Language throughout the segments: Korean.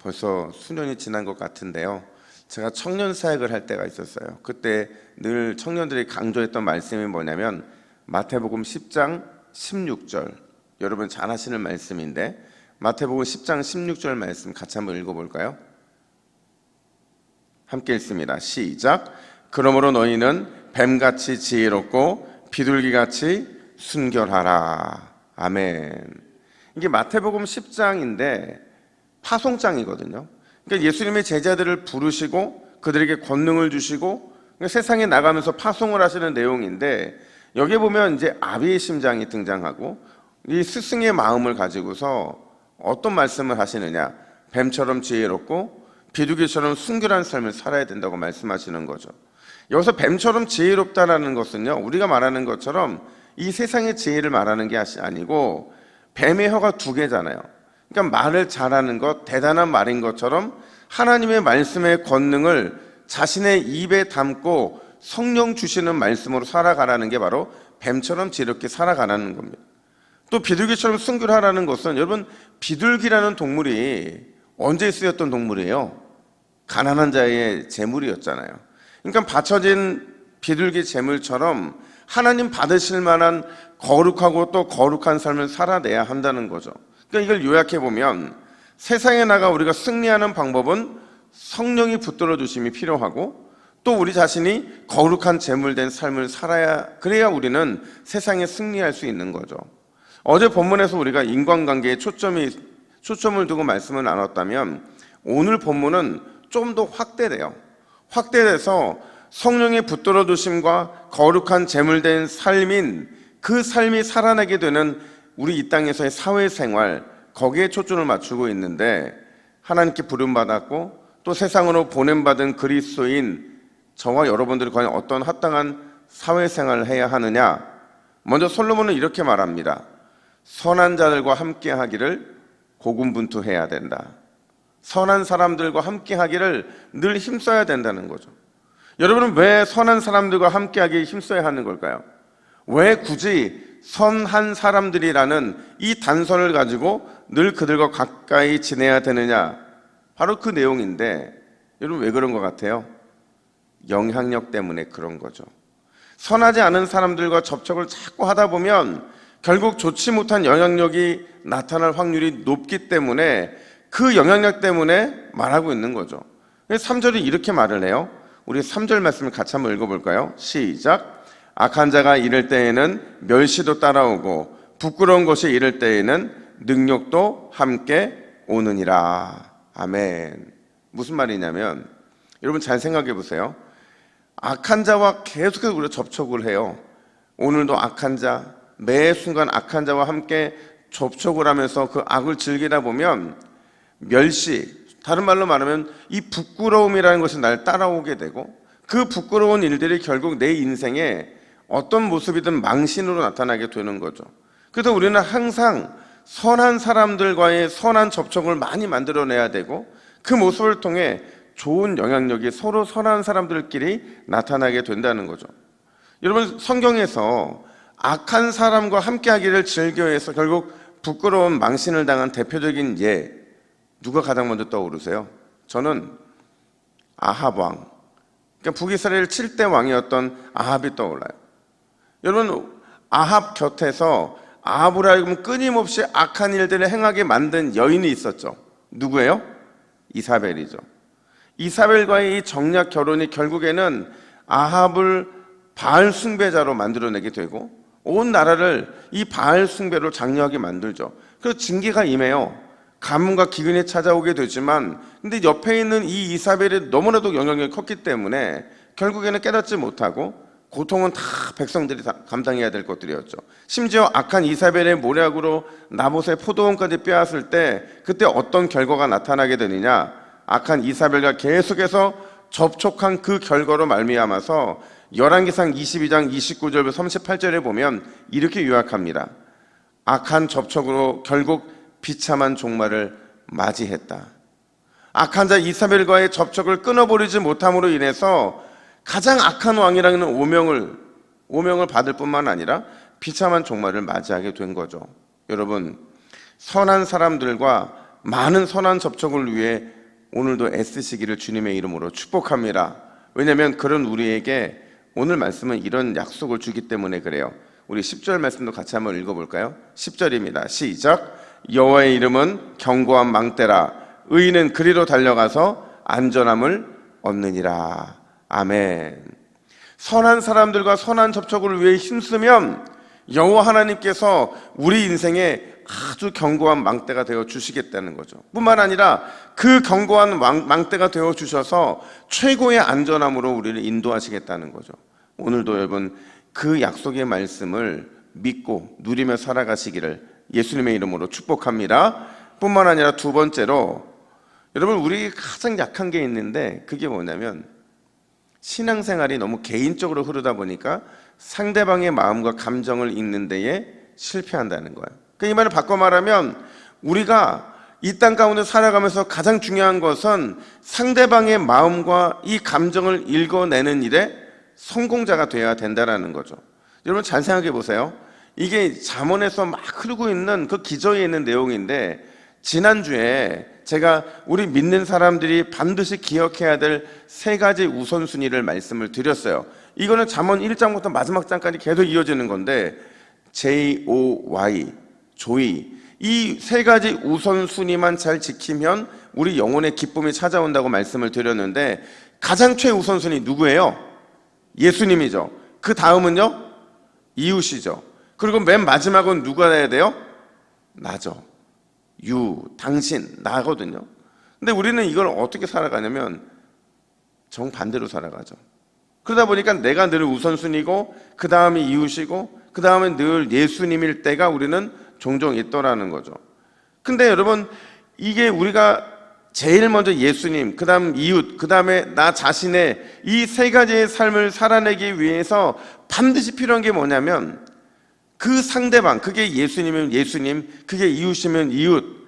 벌써 수년이 지난 것 같은데요. 제가 청년 사역을 할 때가 있었어요. 그때 늘 청년들이 강조했던 말씀이 뭐냐면 마태복음 10장 16절. 여러분 잘 아시는 말씀인데 마태복음 10장 16절 말씀 같이 한번 읽어 볼까요? 함께 읽습니다. 시작. 그러므로 너희는 뱀같이 지혜롭고 비둘기같이 순결하라. 아멘. 이게 마태복음 10장인데 파송장이거든요. 그러니까 예수님의 제자들을 부르시고 그들에게 권능을 주시고 그러니까 세상에 나가면서 파송을 하시는 내용인데 여기에 보면 이제 아비의 심장이 등장하고 이 스승의 마음을 가지고서 어떤 말씀을 하시느냐 뱀처럼 지혜롭고 비둘기처럼 순결한 삶을 살아야 된다고 말씀하시는 거죠. 여기서 뱀처럼 지혜롭다라는 것은요 우리가 말하는 것처럼 이 세상의 지혜를 말하는 게 아니고 뱀의 혀가 두 개잖아요. 그러니까 말을 잘하는 것, 대단한 말인 것처럼 하나님의 말씀의 권능을 자신의 입에 담고 성령 주시는 말씀으로 살아가라는 게 바로 뱀처럼 지혜롭게 살아가라는 겁니다. 또 비둘기처럼 순결하라는 것은 여러분 비둘기라는 동물이 언제 쓰였던 동물이에요? 가난한 자의 재물이었잖아요. 그러니까 바쳐진 비둘기 재물처럼 하나님 받으실 만한 거룩하고 또 거룩한 삶을 살아내야 한다는 거죠. 그러니까 이걸 요약해 보면 세상에 나가 우리가 승리하는 방법은 성령이 붙들어 주심이 필요하고 또 우리 자신이 거룩한 재물된 삶을 살아야 그래야 우리는 세상에 승리할 수 있는 거죠. 어제 본문에서 우리가 인간관계에 초점이 초점을 두고 말씀을 나눴다면 오늘 본문은 좀 더 확대돼요. 확대돼서 성령의 붙들어 두심과 거룩한 재물된 삶인 그 삶이 살아나게 되는 우리 이 땅에서의 사회생활 거기에 초점을 맞추고 있는데 하나님께 부름받았고 또 세상으로 보냄받은 그리스도인 저와 여러분들이 과연 어떤 합당한 사회생활을 해야 하느냐? 먼저 솔로몬은 이렇게 말합니다. 선한 자들과 함께 하기를 고군분투해야 된다. 선한 사람들과 함께 하기를 늘 힘써야 된다는 거죠. 여러분은 왜 선한 사람들과 함께 하기 힘써야 하는 걸까요? 왜 굳이 선한 사람들이라는 이 단서를 가지고 늘 그들과 가까이 지내야 되느냐? 바로 그 내용인데, 여러분 왜 그런 것 같아요? 영향력 때문에 그런 거죠. 선하지 않은 사람들과 접촉을 자꾸 하다 보면 결국 좋지 못한 영향력이 나타날 확률이 높기 때문에 그 영향력 때문에 말하고 있는 거죠. 3절이 이렇게 말을 해요. 우리 3절 말씀을 같이 한번 읽어볼까요? 시작. 악한 자가 이럴 때에는 멸시도 따라오고 부끄러운 것이 이럴 때에는 능력도 함께 오느니라. 아멘. 무슨 말이냐면 여러분 잘 생각해 보세요. 악한 자와 계속해서 우리가 접촉을 해요. 오늘도 악한 자, 매 순간 악한 자와 함께 접촉을 하면서 그 악을 즐기다 보면 멸시, 다른 말로 말하면 이 부끄러움이라는 것이 날 따라오게 되고 그 부끄러운 일들이 결국 내 인생에 어떤 모습이든 망신으로 나타나게 되는 거죠. 그래서 우리는 항상 선한 사람들과의 선한 접촉을 많이 만들어내야 되고 그 모습을 통해 좋은 영향력이 서로 선한 사람들끼리 나타나게 된다는 거죠. 여러분 성경에서 악한 사람과 함께하기를 즐겨해서 결국 부끄러운 망신을 당한 대표적인 예 누가 가장 먼저 떠오르세요? 저는 아합 왕. 그러니까 북이스라엘 7대 왕이었던 아합이 떠올라요. 여러분 아합 곁에서 아합을 하여금 끊임없이 악한 일들을 행하게 만든 여인이 있었죠. 누구예요? 이사벨이죠. 이사벨과의 이 정략 결혼이 결국에는 아합을 바알 숭배자로 만들어내게 되고 온 나라를 이 바알 숭배로 장려하게 만들죠. 그래서 징계가 임해요. 가뭄과 기근이 찾아오게 되지만 근데 옆에 있는 이 이사벨이 너무나도 영향력이 컸기 때문에 결국에는 깨닫지 못하고 고통은 다 백성들이 다 감당해야 될 것들이었죠. 심지어 악한 이사벨의 모략으로 나봇의 포도원까지 빼앗을 때 그때 어떤 결과가 나타나게 되느냐? 악한 이사벨과 계속해서 접촉한 그 결과로 말미암아서 열왕기상 22장 29절부터 38절에 보면 이렇게 요약합니다. 악한 접촉으로 결국 비참한 종말을 맞이했다. 악한 자 이사벨과의 접촉을 끊어버리지 못함으로 인해서 가장 악한 왕이라는 오명을 오명을 받을 뿐만 아니라 비참한 종말을 맞이하게 된 거죠. 여러분 선한 사람들과 많은 선한 접촉을 위해 오늘도 애쓰시기를 주님의 이름으로 축복합니다. 왜냐하면 그런 우리에게 오늘 말씀은 이런 약속을 주기 때문에 그래요. 우리 10절 말씀도 같이 한번 읽어볼까요? 10절입니다. 시작. 여호와의 이름은 견고한 망대라. 의인은 그리로 달려가서 안전함을 얻느니라. 아멘. 선한 사람들과 선한 접촉을 위해 힘쓰면 여호와 하나님께서 우리 인생에 아주 견고한 망대가 되어 주시겠다는 거죠. 뿐만 아니라 그 견고한 망- 망대가 되어 주셔서 최고의 안전함으로 우리를 인도하시겠다는 거죠. 오늘도 여러분 그 약속의 말씀을 믿고 누리며 살아가시기를 예수님의 이름으로 축복합니다. 뿐만 아니라 두 번째로 여러분 우리 가장 약한 게 있는데 그게 뭐냐면 신앙생활이 너무 개인적으로 흐르다 보니까 상대방의 마음과 감정을 읽는 데에 실패한다는 거예요. 그이 말을 바꿔 말하면 우리가 이 땅 가운데 살아가면서 가장 중요한 것은 상대방의 마음과 이 감정을 읽어내는 일에 성공자가 되어야 된다라는 거죠. 여러분 잘 생각해 보세요. 이게 잠언에서 막 흐르고 있는 그 기저에 있는 내용인데 지난주에 제가 우리 믿는 사람들이 반드시 기억해야 될 세 가지 우선순위를 말씀을 드렸어요. 이거는 잠언 1장부터 마지막 장까지 계속 이어지는 건데 J O Y 조이 이 세 가지 우선순위만 잘 지키면 우리 영혼의 기쁨이 찾아온다고 말씀을 드렸는데 가장 최우선순위 누구예요? 예수님이죠. 그 다음은요? 이웃이죠. 그리고 맨 마지막은 누가 해야 돼요? 나죠. 유, 당신, 나거든요. 근데 우리는 이걸 어떻게 살아가냐면 정반대로 살아가죠. 그러다 보니까 내가 늘 우선순위고 그 다음이 이웃이고 그 다음에 늘 예수님일 때가 우리는 종종 있더라는 거죠. 근데 여러분 이게 우리가 제일 먼저 예수님, 그 다음 이웃, 그 다음에 나 자신의 이 세 가지의 삶을 살아내기 위해서 반드시 필요한 게 뭐냐면 그 상대방, 그게 예수님이면 예수님, 그게 이웃이면 이웃,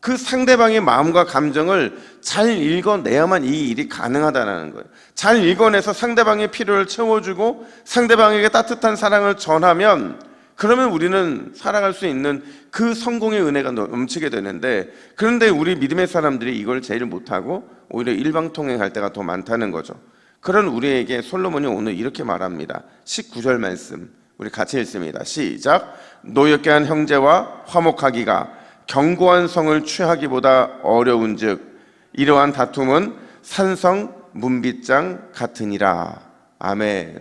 그 상대방의 마음과 감정을 잘 읽어내야만 이 일이 가능하다는 거예요. 잘 읽어내서 상대방의 필요를 채워주고 상대방에게 따뜻한 사랑을 전하면 그러면 우리는 살아갈 수 있는 그 성공의 은혜가 넘치게 되는데 그런데 우리 믿음의 사람들이 이걸 제일 못하고 오히려 일방통행할 때가 더 많다는 거죠. 그런 우리에게 솔로몬이 오늘 이렇게 말합니다. 19절 말씀 우리 같이 읽습니다. 시작. 노엽게 한 형제와 화목하기가 견고한 성을 취하기보다 어려운즉 이러한 다툼은 산성 문빗장 같으니라. 아멘.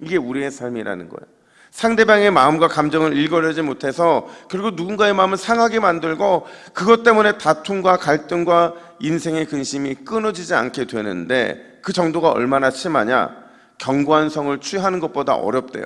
이게 우리의 삶이라는 거예요. 상대방의 마음과 감정을 읽어내지 못해서 그리고 누군가의 마음을 상하게 만들고 그것 때문에 다툼과 갈등과 인생의 근심이 끊어지지 않게 되는데 그 정도가 얼마나 심하냐? 견고한 성을 취하는 것보다 어렵대요.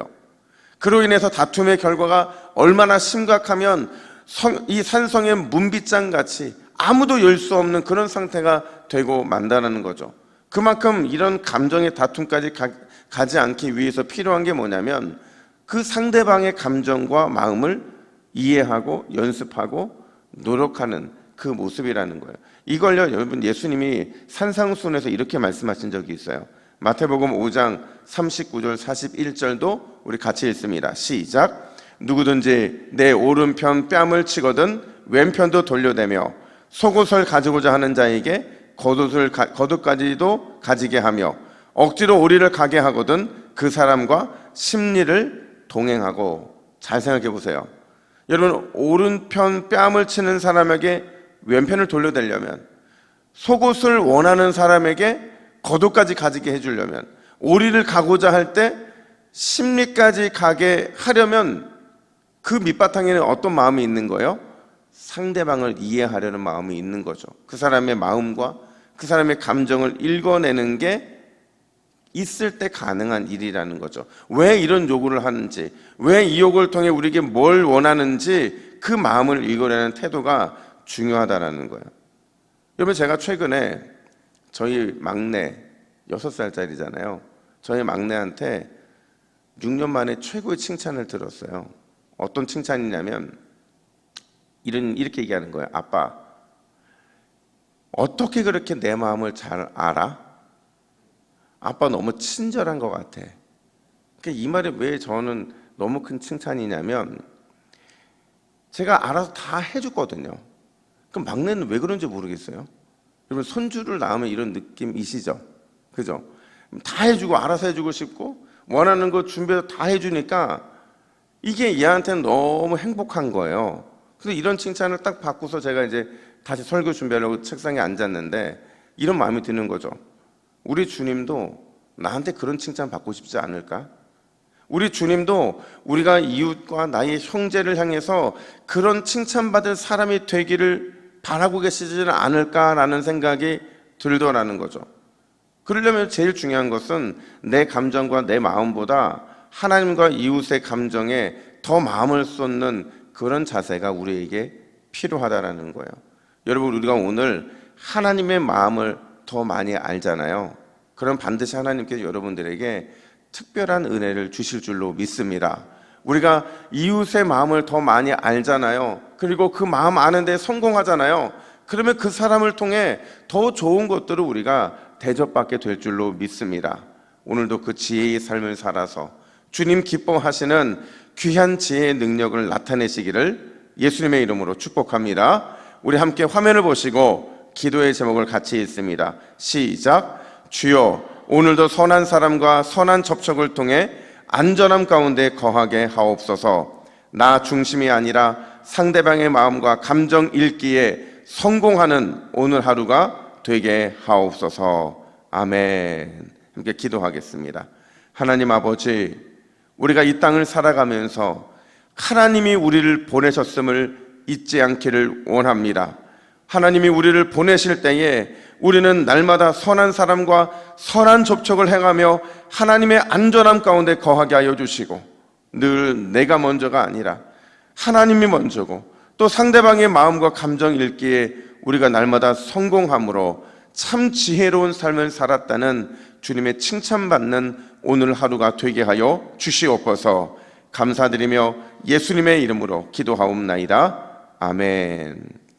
그로 인해서 다툼의 결과가 얼마나 심각하면 성, 이 산성의 문빗장 같이 아무도 열 수 없는 그런 상태가 되고 만다는 거죠. 그만큼 이런 감정의 다툼까지 가, 가지 않기 위해서 필요한 게 뭐냐면 그 상대방의 감정과 마음을 이해하고 연습하고 노력하는 그 모습이라는 거예요. 이걸요, 여러분 예수님이 산상순에서 이렇게 말씀하신 적이 있어요. 마태복음 5장 39절 41절도 우리 같이 읽습니다. 시작. 누구든지 내 오른편 뺨을 치거든 왼편도 돌려대며 속옷을 가지고자 하는 자에게 겉옷을 가, 겉옷까지도 가지게 하며 억지로 오리를 가게 하거든 그 사람과 심리를 동행하고 잘 생각해 보세요. 여러분 오른편 뺨을 치는 사람에게 왼편을 돌려대려면 속옷을 원하는 사람에게 겉옷까지 가지게 해주려면 오리를 가고자 할 때 심리까지 가게 하려면 그 밑바탕에는 어떤 마음이 있는 거예요? 상대방을 이해하려는 마음이 있는 거죠. 그 사람의 마음과 그 사람의 감정을 읽어내는 게 있을 때 가능한 일이라는 거죠. 왜 이런 요구를 하는지, 왜 이 요구를 통해 우리에게 뭘 원하는지 그 마음을 읽어내는 태도가 중요하다라는 거예요. 여러분 제가 최근에 저희 막내 6살짜리잖아요. 저희 막내한테 6년 만에 최고의 칭찬을 들었어요. 어떤 칭찬이냐면 이런 이렇게 얘기하는 거예요. 아빠 어떻게 그렇게 내 마음을 잘 알아? 아빠 너무 친절한 것 같아. 그러니까 이 말이 왜 저는 너무 큰 칭찬이냐면 제가 알아서 다 해주거든요. 그럼 막내는 왜 그런지 모르겠어요. 여러분 손주를 낳으면 이런 느낌이시죠? 그죠? 다 해주고 알아서 해주고 싶고 원하는 거 준비해서 다 해주니까 이게 얘한테는 너무 행복한 거예요. 그래서 이런 칭찬을 딱 받고서 제가 이제 다시 설교 준비하려고 책상에 앉았는데 이런 마음이 드는 거죠. 우리 주님도 나한테 그런 칭찬 받고 싶지 않을까? 우리 주님도 우리가 이웃과 나의 형제를 향해서 그런 칭찬받을 사람이 되기를 바라고 계시지는 않을까라는 생각이 들더라는 거죠. 그러려면 제일 중요한 것은 내 감정과 내 마음보다 하나님과 이웃의 감정에 더 마음을 쏟는 그런 자세가 우리에게 필요하다라는 거예요. 여러분 우리가 오늘 하나님의 마음을 더 많이 알잖아요. 그럼 반드시 하나님께서 여러분들에게 특별한 은혜를 주실 줄로 믿습니다. 우리가 이웃의 마음을 더 많이 알잖아요. 그리고 그 마음 아는데 성공하잖아요. 그러면 그 사람을 통해 더 좋은 것들을 우리가 대접받게 될 줄로 믿습니다. 오늘도 그 지혜의 삶을 살아서 주님 기뻐하시는 귀한 지혜의 능력을 나타내시기를 예수님의 이름으로 축복합니다. 우리 함께 화면을 보시고 기도의 제목을 같이 읽습니다. 시작. 주여, 오늘도 선한 사람과 선한 접촉을 통해 안전함 가운데 거하게 하옵소서. 나 중심이 아니라 상대방의 마음과 감정 읽기에 성공하는 오늘 하루가 되게 하옵소서. 아멘. 함께 기도하겠습니다. 하나님 아버지, 우리가 이 땅을 살아가면서 하나님이 우리를 보내셨음을 잊지 않기를 원합니다. 하나님이 우리를 보내실 때에 우리는 날마다 선한 사람과 선한 접촉을 행하며 하나님의 안전함 가운데 거하게 하여 주시고 늘 내가 먼저가 아니라 하나님이 먼저고 또 상대방의 마음과 감정 읽기에 우리가 날마다 성공함으로 참 지혜로운 삶을 살았다는 주님의 칭찬받는 오늘 하루가 되게 하여 주시옵소서 감사드리며 예수님의 이름으로 기도하옵나이다. 아멘.